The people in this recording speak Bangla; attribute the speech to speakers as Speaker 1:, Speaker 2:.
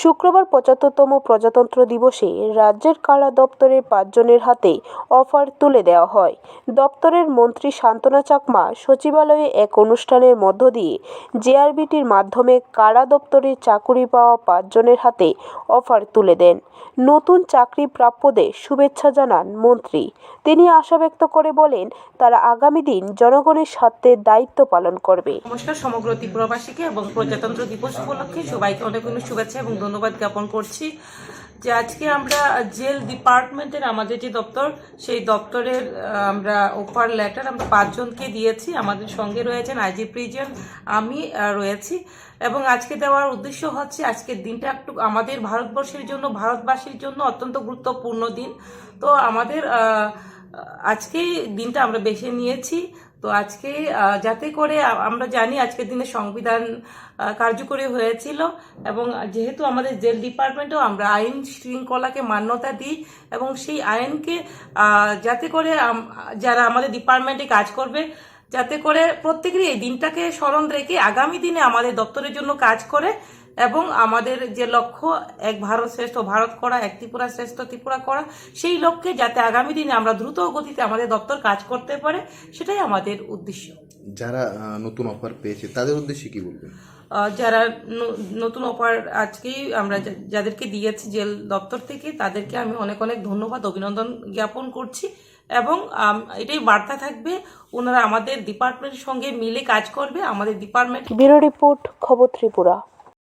Speaker 1: শুক্রবার পঁচাত্তরতম প্রজাতন্ত্র দিবসে রাজ্যের কারা দপ্তরের পাঁচজনের হাতে অফার তুলে দেওয়া হয়। দপ্তরের মন্ত্রী শান্তনা চাকমা সচিবালয়ে এক অনুষ্ঠানের মধ্য দিয়ে জেআরবিটির মাধ্যমে কারা দপ্তরে চাকুরি পাওয়া পাঁচজনের হাতে অফার তুলে দেন। নতুন চাকরি প্রাপ্যদের শুভেচ্ছা জানান মন্ত্রী। তিনি আশা ব্যক্ত করে বলেন, তারা আগামী দিন জনগণের স্বার্থে দায়িত্ব পালন করবে।
Speaker 2: নমস্কার, সমগ্র ত্রিপুরাবাসীকে এবং প্রজাতন্ত্র দিবস উপলক্ষে সবাইকে অনেক অনেক শুভেচ্ছা এবং ধন্যবাদ জ্ঞাপন করছি যে আজকে আমরা জেল ডিপার্টমেন্টের আমাদের যে দপ্তর, সেই দপ্তরের আমরা অফার লেটার আমরা পাঁচজনকে দিয়েছি। আমাদের সঙ্গে রয়েছেন আইজি প্রিজন আমি রয়েছি। এবং আজকে দেওয়ার উদ্দেশ্য হচ্ছে আজকের দিনটা একটু আমাদের ভারতবর্ষের জন্য, ভারতবাসীর জন্য অত্যন্ত গুরুত্বপূর্ণ দিন। তো আমাদের আজকে দিনটা আমরা বেছে নিয়েছি। তো আজকে যাতে করে আমরা জানি আজকের দিনে সংবিধান কার্যকরী হয়েছিল এবং যেহেতু আমাদের জেল ডিপার্টমেন্টও আমরা আইন শৃঙ্খলাকে মান্যতা দিই এবং সেই আইনকে যাতে করে যারা আমাদের ডিপার্টমেন্টে কাজ করবে, যাতে করে প্রত্যেকেরই এই দিনটাকে স্মরণ রেখে আগামী দিনে আমাদের দপ্তরের জন্য কাজ করে এবং আমাদের যে লক্ষ্য এক ভারত শ্রেষ্ঠ ভারত করা এক ত্রিপুরা শ্রেষ্ঠ ত্রিপুরা করা সেই লক্ষ্যে যাতে আগামী দিনে আমরা দ্রুত গতিতে আমাদের দপ্তর কাজ করতে পারে সেটাই আমাদের উদ্দেশ্য।
Speaker 3: যারা নতুন অফার পেয়েছে তাদের উদ্দেশ্যে কি বলবেন?
Speaker 2: যারা নতুন অফার আজকেই আমরা যা- যাদেরকে দিয়েছি জেল দপ্তর থেকে তাদেরকে আমি অনেক অনেক ধন্যবাদ অভিনন্দন জ্ঞাপন করছি। এবং এটাই বার্তা থাকবে ওনারা আমাদের ডিপার্টমেন্টের সঙ্গে মিলে কাজ করবে আমাদের ডিপার্টমেন্ট
Speaker 1: ব্যুরো রিপোর্ট খবর ত্রিপুরা।